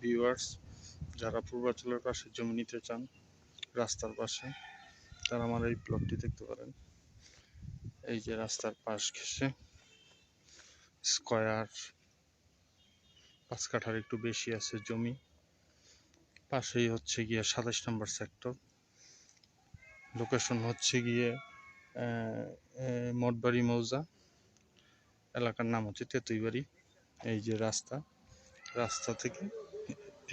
Viewers যারা পূর্বাচলের পাশে জমি নিতে চান, রাস্তার পাশে, তারা আমার এই প্লটটি দেখতে পারেন। এই যে রাস্তার পাশ ঘেসে স্কয়ার পাঁচ কাঠার একটু বেশি আছে জমি। পাশেই হচ্ছে গিয়ে সাতাশ নম্বর সেক্টর লোকেশন হচ্ছে গিয়ে মঠবাড়ি মৌজা। এলাকার নাম হচ্ছে তেতুইবাড়ি। এই যে রাস্তা রাস্তা থেকে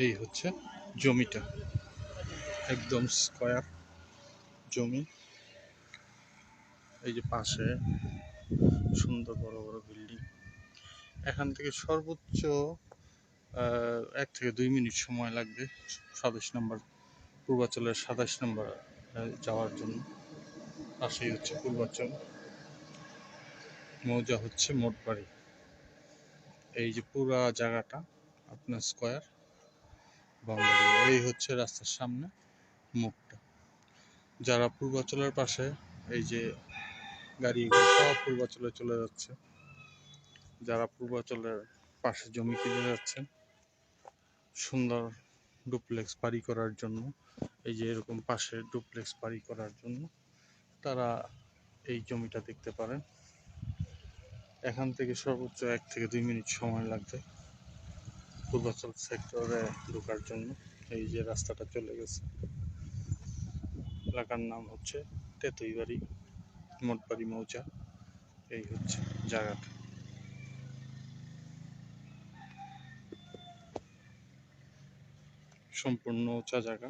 এই হচ্ছে জমিটা। একদম স্কয়ার জমি। এই যে পাশে সুন্দর বড় বড় বিল্ডিং। এখান থেকে সর্বোচ্চ এক থেকে দুই মিনিট সময় লাগবে সাতাশ নম্বর, পূর্বাচলের সাতাশ নম্বর যাওয়ার জন্য। পাশেই হচ্ছে পূর্বাচল। মৌজা হচ্ছে মোটবাড়ি। এই যে পুরা জায়গাটা, আপনার স্কয়ার বাউন্ডারি এই হচ্ছে রাস্তার সামনে মুখটা। যারা পূর্বাচলের পাশে এই যে গাড়ি সব পূর্বাচলে চলে যাচ্ছে। যারা পূর্বাচলের পাশে জমি কিনে যাচ্ছেন, সুন্দর ডুপ্লেক্স বাড়ি করার জন্য, এই যে এরকম পাশে ডুপ্লেক্স বাড়ি করার জন্য, তারা এই জমিটা দেখতে পারেন। এখান থেকে সর্বোচ্চ এক থেকে দুই মিনিট সময় লাগবে। পূর্বাচল সেক্টরে ঢোকার জন্য। এই যে রাস্তাটা চলে গেছে। এলাকার নাম হচ্ছে তেতুইবাড়ি, মোটবাড়ি মৌজা এই হচ্ছে জায়গাটা। সম্পূর্ণ উঁচা জায়গা।